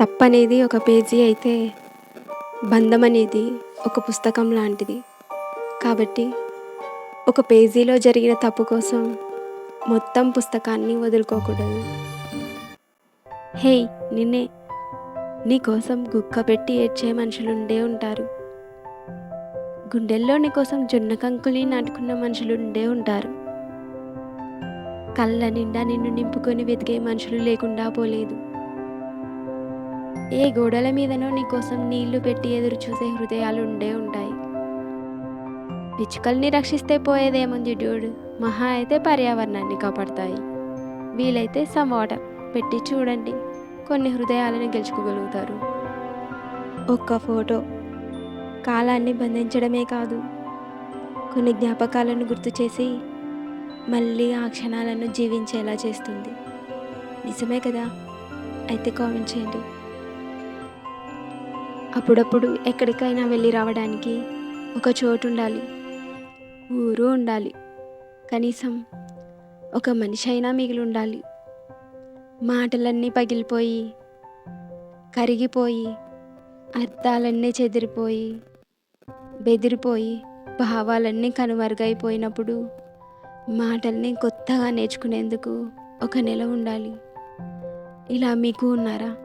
తప్పనేది ఒక పేజీ అయితే బంధం అనేది ఒక పుస్తకం లాంటిది. కాబట్టి ఒక పేజీలో జరిగిన తప్పు కోసం మొత్తం పుస్తకాన్ని వదులుకోకూడదు. హే నిన్నే నీకోసం గుక్క పెట్టి ఏడ్చే మనుషులుండే ఉంటారు. గుండెల్లో నీకోసం జొన్న కంకుని నాటుకున్న మనుషులుండే ఉంటారు. కళ్ళ నిండా నిన్ను నింపుకొని వెతికే మనుషులు లేకుండా పోలేదు. ఏ గోడల మీదనో నీకోసం నీళ్ళు పెట్టి ఎదురు చూసే హృదయాలు ఉండే ఉంటాయి. పిచ్చుకల్ని రక్షిస్తే పోయేదేముంది డ్యూడ్ మహా అయితే పర్యావరణాన్ని కాపాడతాయి. వీలైతే సమ్ వాటర్ పెట్టి చూడండి కొన్ని హృదయాలను గెలుచుకోగలుగుతారు. ఒక్క ఫోటో కాలాన్ని బంధించడమే కాదు కొన్ని జ్ఞాపకాలను గుర్తు చేసి మళ్ళీ ఆ క్షణాలను జీవించేలా చేస్తుంది. నిజమే కదా? అయితే కామెంట్ చేయండి. అప్పుడప్పుడు ఎక్కడికైనా వెళ్ళి రావడానికి ఒక చోటు ఉండాలి. ఊరు ఉండాలి. కనీసం ఒక మనిషి అయినా మిగిలి ఉండాలి. మాటలన్నీ పగిలిపోయి కరిగిపోయి అర్థాలన్నీ చెదిరిపోయి బెదిరిపోయి భావాలన్నీ కనుమరుగైపోయినప్పుడు మాటల్ని కొత్తగా నేర్చుకునేందుకు ఒక నెల ఉండాలి. ఇలా మీకు ఉన్నారా?